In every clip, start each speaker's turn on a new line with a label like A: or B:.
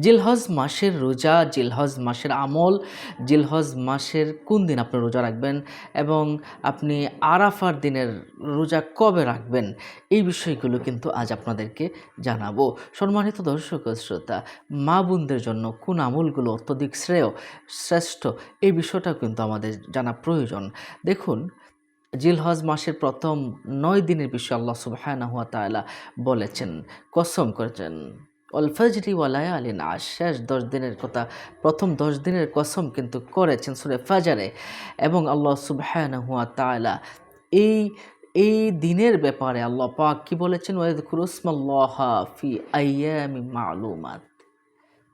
A: জিলহজ মাসের রোজা, জিলহজ মাসের আমল, জিলহজ মাসের কোন দিন আপনি রোজা রাখবেন এবং আপনি আরাফার দিনের রোজা কবে রাখবেন? এই বিষয়গুলো কিন্তু আজ আপনাদেরকে জানাব। সম্মানিত দর্শক শ্রোতা, মা বোনদের জন্য কোন আমলগুলো অত্যধিক শ্রেয়, শ্রেষ্ঠ? এই বিষয়টা কিন্তু আমাদের জানা প্রয়োজন। দেখুন, জিলহজ মাসের প্রথম নয় দিনের বিষয়ে আল্লাহ তাআলা বলেছেন, কসম করেছেন। অল ফজরি ওয়ালায় আলিন আশ শেষ দশ দিনের কথা, প্রথম দশ দিনের কসম কিন্তু করেছেন সুরে ফাজারে। এবং আল্লাহ সুবহানাহু হুয়া তাআলা এই এই দিনের ব্যাপারে আল্লাহ পাক কি বলেছেন? ওয়াইদ খুরুসমাল্লাহা ফি আইয়ামি মালুমাত।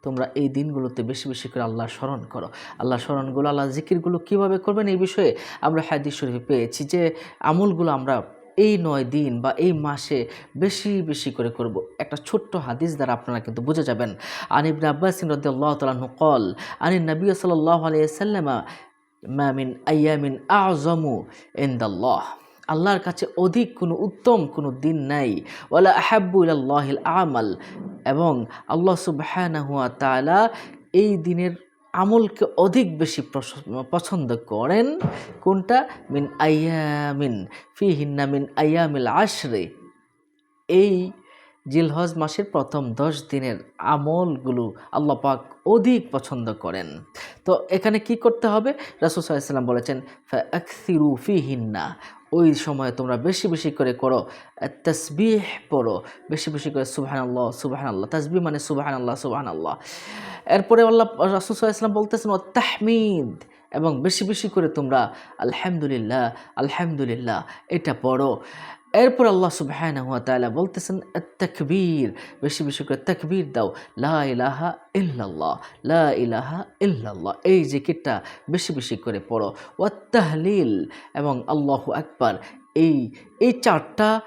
A: তোমরা এই দিনগুলোতে বেশি বেশি করে আল্লাহ স্মরণ করো। আল্লাহ স্মরণগুলো, আল্লাহ জিকিরগুলো কীভাবে করবেন এই বিষয়ে আমরা হাদিস শরীফে পেয়েছি যে আমলগুলো আমরা এই নয় দিন বা এই মাসে বেশি বেশি করে করব। একটা ছোট্ট হাদিস দ্বারা আপনারা কিন্তু বুঝে যাবেন। আনিবনে আব্বাস রদ্দাল্লাহ তালাহু কল আনি নবী সাল্লাহ আলিয়াল্লামা মামিন আয়ামিন আজমু ইন্দাল্লাহ। আল্লাহর কাছে অধিক কোনো উত্তম কোনো দিন নাই। ওয়ালা আহাবুল্লাহিল আমাল। এবং আল্লাহ তালা এই দিনের আমলকে অধিক বেশি পছন্দ করেন কোনটা? মিন আয়ামিন ফি হিন্না মিন আয়ামিল আশরে। এই জিলহজ মাসের প্রথম দশ দিনের আমলগুলো আল্লাহ পাক অধিক পছন্দ করেন। তো এখানে কি করতে হবে? রাসুল সাল্লাম বলেছেন ফিরু ফি হিন্না ওই সময় তোমরা বেশি বেশি করে করো, তসবিহ পড়ো। বেশি বেশি করে সুবাহান আল্লাহ সুবাহান আল্লাহ তসবি মানে সুবাহান আল্লাহ সুবাহান আল্লাহ এরপরে আল্লাহ রাসুল সাল্লাম বলতেছেন ও তাহমিদ এবং বেশি বেশি করে তোমরা, আলহামদুলিল্লাহ আলহামদুলিল্লাহ, এটা পড়ো। এরপর আল্লাহ সুবহানাহু ওয়া তাআলা বলতেছেন তাকবীর বেশি বেশি করে তাকবীর দাও, লা ইলাহা ইল্লাল্লাহ, লা ইলাহা ইল্লাল্লাহ। এই বেশি বেশি করে পড়ো। ওয়াত তাহলিল এবং আল্লাহ আকবার। এই এই চারটা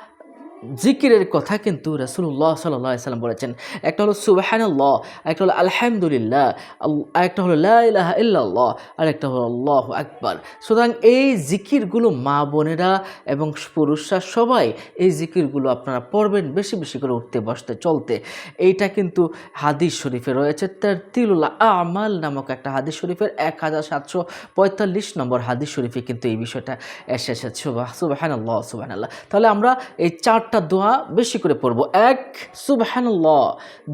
A: জিকিরের কথা কিন্তু আলাইহি সাল্লাম বলেছেন। একটা হলো সুবহানাল্লাহ, একটা হলো আলহামদুলিল্লাহ, আল- আরেকটা হলো লা ইলাহা ইল্লাল্লাহ, আর একটা হলো আল্লাহু আকবার। সুতরাং এই জিকিরগুলো মা বোনেরা এবং পুরুষরা সবাই এই জিকিরগুলো আপনারা পড়বেন, বেশি বেশি করে উঠতে, বসতে, চলতে। এইটা কিন্তু হাদিস শরীফে রয়েছে। তার তিলুল্লাহ আমাল নামক একটা হাদিস শরীফের এক হাজার সাতশো পঁয়তাল্লিশ নম্বর হাদিস শরীফে কিন্তু এই বিষয়টা এসে এসেছে। সুবাহান আল্লাহ সুবাহান আল্লাহ তাহলে আমরা এই চারটা দোয়া বেশি করে পড়ব। এক সুবাহান্লাহ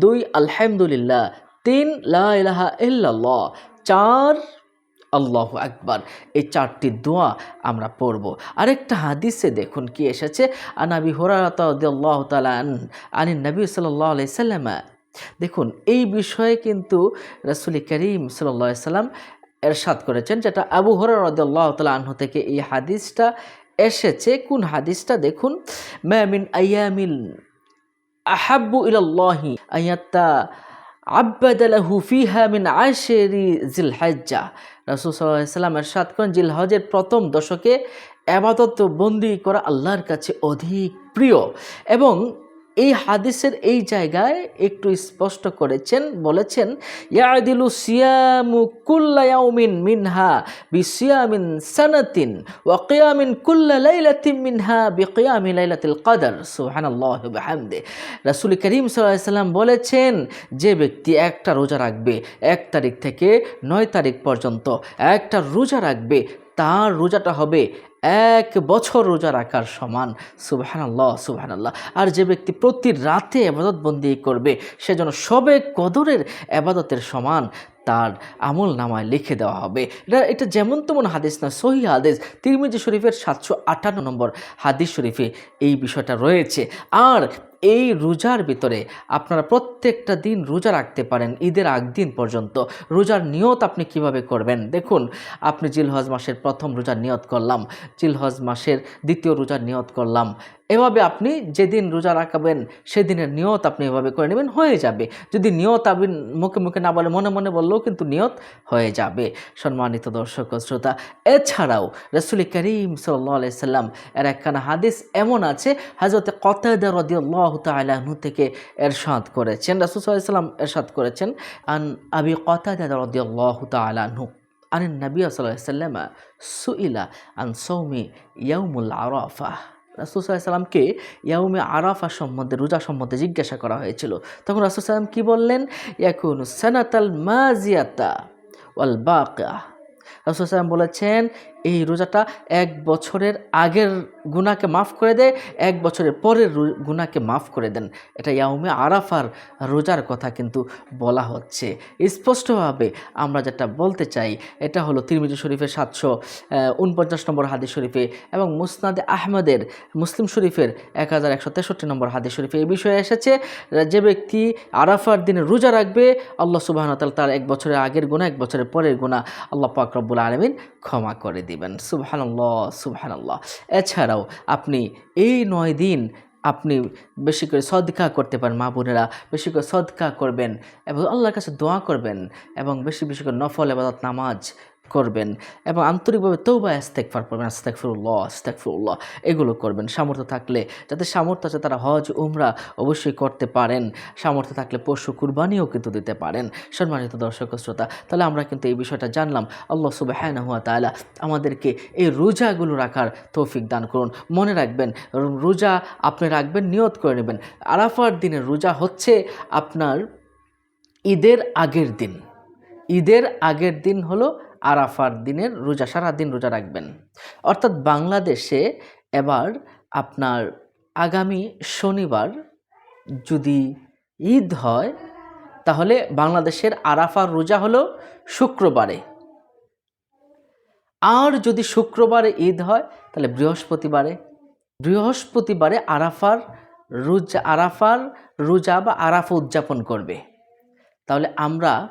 A: দুই, আলহামদুলিল্লাহ। তিন, লা ইলাহা চার, আল্লাহ আকবার। এই চারটি দোয়া আমরা পড়ব। আরেকটা হাদিসে দেখুন কি এসেছে। আনাবি হোরাতাল্লাহ তালান আনি নবী সাল্লাহ সাল্লাম। দেখুন, এই বিষয়ে কিন্তু রসুল করিম সাল্লাম এরশাদ করেছেন, যেটা আবু হরার রদাল্লাহ তালা আনহু থেকে এই হাদিসটা এসেছে, কোন হাদিসটা দেখুন। ম্যামিন আয়ামিল আহাব্বু ইলাল্লাহি আয়াত্তা আব্বাদালাহু ফিহা মিন আশেরি জিল হাজ্জা রাসুল সাল্লাম এরশাদ করেন জিল হজের প্রথম দশকে আবাদত বন্দি করা আল্লাহর কাছে অধিক প্রিয়। এবং এই হাদিসের এই জায়গায় একটু স্পষ্ট করেছেন, বলেছেন, ইয়াদিলু সিয়ামু কুল্লা ইয়াউমিন মিনহা বিসিয়ামিন সানাতিন ওয়া কিয়ামিন কুল্লা লাইলাতিন মিনহা বিকিয়ামি লাইলাতিল কদর। সুবহানাল্লাহ ওয়া বিহামদে। রাসূল করিম সাল্লাম বলেছেন, যে ব্যক্তি একটা রোজা রাখবে, এক তারিখ থেকে নয় তারিখ পর্যন্ত একটা রোজা রাখবে, তার রোজাটা হবে এক বছর রোজা রাখার সমান। সুবাহানাল্লাহ সুবাহানাল্লাহ। আর যে ব্যক্তি প্রতি রাতে আবাদত বন্দি করবে যেন সবে কদরের আবাদতের সমান। তার আমল নামায় লিখে দেওয়া হবে। এটা এটা যেমন তেমন হাদিস না, সহি হাদিস। তিরমিজি শরীফের সাতশো আটান্ন নম্বর হাদিস শরীফে এই বিষয়টা রয়েছে। আর এই রোজার ভিতরে আপনারা প্রত্যেকটা দিন রোজা রাখতে পারেন ঈদের আগ দিন পর্যন্ত। রোজার নিয়ত আপনি কীভাবে করবেন? দেখুন, আপনি জিলহজ মাসের প্রথম রোজার নিয়ত করলাম, জিলহজ মাসের দ্বিতীয় রোজার নিয়ত করলাম। এভাবে আপনি যেদিন রোজা রাখাবেন, সেদিনের নিয়ত আপনি এভাবে করে নেবেন, হয়ে যাবে। যদি নিয়ত আপনি মুখে মুখে না বলে, মনে মনে বললেও কিন্তু নিয়ত হয়ে যাবে। সম্মানিত দর্শক শ্রোতা, এছাড়াও রসুল করিম সাল্লাহ সাল্লাম, এর একখানা হাদিস এমন আছে হাজরতে কতায়দা রদিয়াল্লাহ তালাহু থেকে এরশাদ করেছেন, রাসুল সাল্লাম এরশাদ করেছেন, আন আবি কতায়দা রদিয়াল্লাহ তালাহু আন নবী সাল্লাহ সাল্লাম সুইলা আন সৌমি ইয়াউমুল আরাফা রাসুসাল্লামকে ইয়াউমে আরাফা সম্বন্ধে, রোজা সম্বন্ধে জিজ্ঞাসা করা হয়েছিল। তখন রাসুসাল্লাম কী বললেন? ইয়াকুন সানাতাল মাজিয়াতা ওয়াল বাকা রাসুসাল্লাম বলেছেন এই রোজাটা এক বছরের আগের গুণাকে মাফ করে দেয়, এক বছরের পরের গুণাকে মাফ করে দেন। এটা ইয়াউমে আরাফার রোজার কথা কিন্তু বলা হচ্ছে। স্পষ্টভাবে আমরা যেটা বলতে চাই, এটা হলো তিরমিজি শরীফের সাতশো উনপঞ্চাশ নম্বর হাদিস শরীফে এবং মুসনাদে আহমদের মুসলিম শরীফের এক হাজার একশো তেষট্টি নম্বর হাদিস শরীফে এই বিষয়ে এসেছে, যে ব্যক্তি আরাফার দিনে রোজা রাখবে, আল্লাহ সুবাহন তাল তার এক বছরের আগের গুণা এক বছরের পরের গুণা আল্লাহ পাক রব্বুল আলমিন ক্ষমা করে দিবেন। সুবহানাল্লাহ সুবহানাল্লাহ। এছাড়াও আপনি এই নয় দিন আপনি বেশি করে সদকা করতে পারেন, মা বোনেরা। বেশি করে সদকা করবেন এবং আল্লাহর কাছে দোয়া করবেন এবং বেশি বেশি করে নফল এবাদত নামাজ করবেন এবং আন্তরিকভাবে তৌবা ইস্তেকফার করবেন আস্তেকফিরুল্লাহ আস্তেকফিরুল্লাহ এগুলো করবেন। সামর্থ্য থাকলে, যাতে সামর্থ্য আছে তারা হজ, উমরা অবশ্যই করতে পারেন। সামর্থ্য থাকলে পশু কুরবানিও কিন্তু দিতে পারেন। সম্মানিত দর্শক শ্রোতা, তাহলে আমরা কিন্তু এই বিষয়টা জানলাম। আল্লাহ সুবাহ হুয়া তাআলা আমাদেরকে এই রোজাগুলো রাখার তৌফিক দান করুন। মনে রাখবেন, রোজা আপনি রাখবেন, নিয়ত করে নেবেন। আরাফার দিনের রোজা হচ্ছে আপনার ঈদের আগের দিন। ঈদের আগের দিন হলো আরাফার দিনের রোজা, সারা দিন রোজা রাখবেন। অর্থাৎ বাংলাদেশে এবার আপনার আগামী শনিবার যদি ঈদ হয়, তাহলে বাংলাদেশের আরাফার রোজা হলো শুক্রবারে। আর যদি শুক্রবারে ঈদ হয়, তাহলে বৃহস্পতিবারে। বৃহস্পতিবারে আরাফার রোজা আরাফার রোজা বা আরাফা উদযাপন করবে। তাহলে আমরা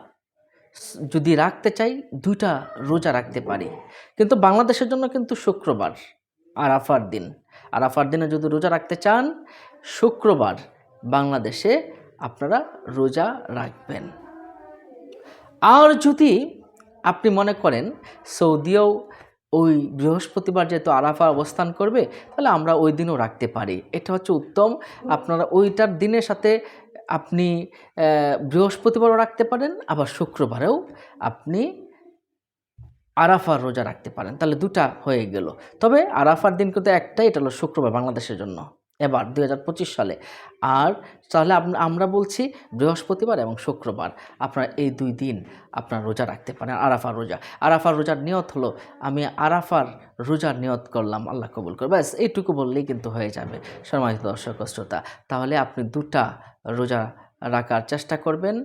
A: যদি রাখতে চাই, দুইটা রোজা রাখতে পারি। কিন্তু বাংলাদেশের জন্য কিন্তু শুক্রবার, আরাফার দিন। আরাফার দিনে যদি রোজা রাখতে চান, শুক্রবার বাংলাদেশে আপনারা রোজা রাখবেন। আর যদি আপনি মনে করেন, সৌদিও ওই বৃহস্পতিবার যেহেতু আরাফা অবস্থান করবে, তাহলে আমরা ওই দিনও রাখতে পারি। এটা হচ্ছে উত্তম। আপনারা ওইটার দিনের সাথে আপনি বৃহস্পতিবারও রাখতে পারেন, আবার শুক্রবারেও আপনি আরাফার রোজা রাখতে পারেন। তাহলে দুটা হয়ে গেল। তবে আরাফার দিন কিন্তু একটাই, এটা হলো শুক্রবার, বাংলাদেশের জন্য। এবার দু হাজার পঁচিশ সালে। আর তাহলে আমরা বলছি বৃহস্পতিবার এবং শুক্রবার। আপনারা এই দুই দিন আপনার রোজা রাখতে পারেন, আরাফার রোজা। আরাফার রোজার নিয়ত হলো, আমি আরাফার রোজার নিয়ত করলাম, আল্লাহ কবুল করবে ব্যাস, এইটুকু বললেই কিন্তু হয়ে যাবে, সম্মানিত দর্শক শ্রোতা। তাহলে আপনি দুটা রোজা রাখার চেষ্টা করবেন,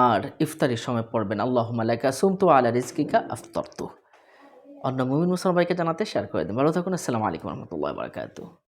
A: আর ইফতারির সময় পড়বেন। আল্লাহ মালাইকা সুমতু আলা রিজকিকা আফতরতু। অন্য মুমিন মুসলমান ভাইকে জানাতে শেয়ার করে দিন। ভালো থাকুন, আসসালামু আলাইকুম রহমতুল্লাহ বারকাতু